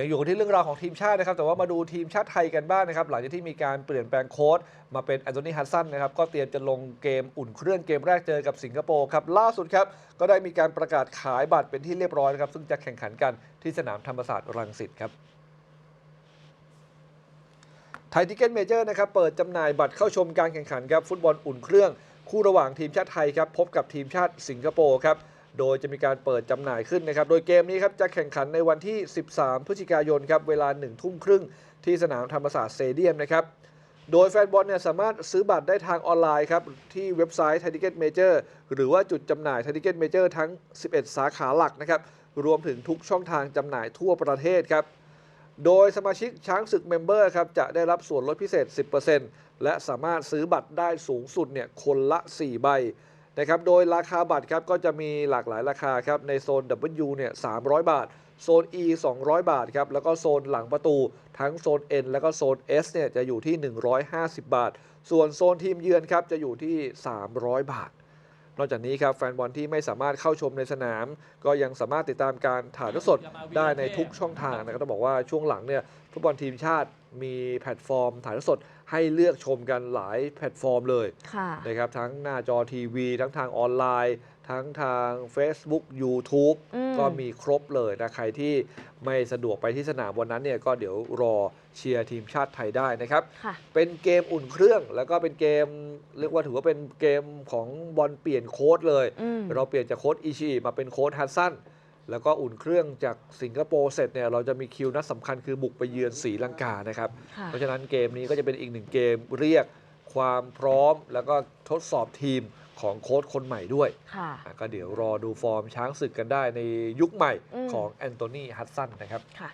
ยังอยู่กันที่เรื่องราวของทีมชาตินะครับ แต่ว่ามาดูทีมชาติไทยกันบ้างนะครับ หลังจากที่มีการเปลี่ยนแปลงโค้ชมาเป็นแอนโทนีฮัสซันนะครับ ก็เตรียมจะลงเกมอุ่นเครื่องเกมแรกเจอกับสิงคโปร์ครับ ล่าสุดครับ ก็ได้มีการประกาศขายบัตรเป็นที่เรียบร้อยนะครับ ซึ่งจะแข่งขันกันที่สนามธรรมศาสตร์รังสิตครับไทยทิเก็ตเมเจอร์นะครับ เปิดจำหน่ายบัตรเข้าชมการแข่งขันครับ ฟุตบอลอุ่นเครื่อง คู่ระหว่างทีมชาติไทยครับ พบกับทีมชาติสิงคโปร์ครับ โดยจะมีการเปิดจำหน่ายขึ้นนะครับ โดยเกมนี้ครับจะแข่งขันในวันที่ 13 พฤศจิกายนครับเวลา1ทุ่มครึ่งที่สนามธรรมศาสตร์สเตเดียมนะครับ โดยแฟนบอลเนี่ยสามารถซื้อบัตรได้ทางออนไลน์ครับที่เว็บไซต์ไทยทิเก็ตเมเจอร์หรือว่าจุดจำหน่ายไทยทิเก็ตเมเจอร์ทั้ง 11 สาขาหลักนะครับรวมถึงทุกช่องทางจำหน่ายทั่วประเทศครับโดยสมาชิกช้างศึกเมมเบอร์ครับจะได้รับส่วนลดพิเศษ 10%และสามารถซื้อบัตรได้สูงสุดเนี่ยคนละ 4 ใบ นะครับโดยราคาบัตรครับก็จะมีหลากหลายราคาครับในโซน W เนี่ย300 บาท โซน E 200 บาทครับแล้วก็โซนหลังประตู ทั้งโซน N แล้วก็โซน S เนี่ยจะอยู่ที่ 150 บาท ส่วนโซนทีมเยือนครับจะอยู่ที่ 300 บาทนอกจากนี้ครับแฟนบอลที่ไม่สามารถเข้าชมในสนาม ก็ยังสามารถติดตามการถ่ายทอดสดได้ในทุกช่องทางนะครับต้องบอกว่าช่วงหลังเนี่ยฟุตบอลทีมชาติ มีแพลตฟอร์มถ่ายทอดสดให้เลือกชมกันหลายแพลตฟอร์มเลยค่ะนะครับทั้งหน้าจอทีวี ทั้งทางออนไลน์ ทั้งทาง Facebook YouTube อืมก็มีครบเลยนะ ใครที่ไม่สะดวกไปที่สนามวันนั้นเนี่ยก็เดี๋ยวรอเชียร์ทีมชาติไทยได้นะครับค่ะเป็นเกมอุ่นเครื่องแล้วก็เป็นเกม เรียกว่าถือว่าเป็นเกมของบอลเปลี่ยนโค้ดเลยอืมเราเปลี่ยนจากโค้ดอิชิมาเป็นโค้ดฮัตสัน แล้วก็อุ่นเครื่องจากสิงคโปร์เสร็จเนี่ยเราจะมีคิวนัดสำคัญคือบุกไปเยือนศรีลังกานะครับ ค่ะ เพราะฉะนั้นเกมนี้ก็จะเป็นอีกหนึ่งเกมเรียกความพร้อม แล้วก็ทดสอบทีมของโค้ชคนใหม่ด้วยค่ะ อะก็เดี๋ยวรอดูฟอร์มช้างศึกกันได้ในยุคใหม่อืม ของแอนโทนีฮัตสันนะครับ ค่ะ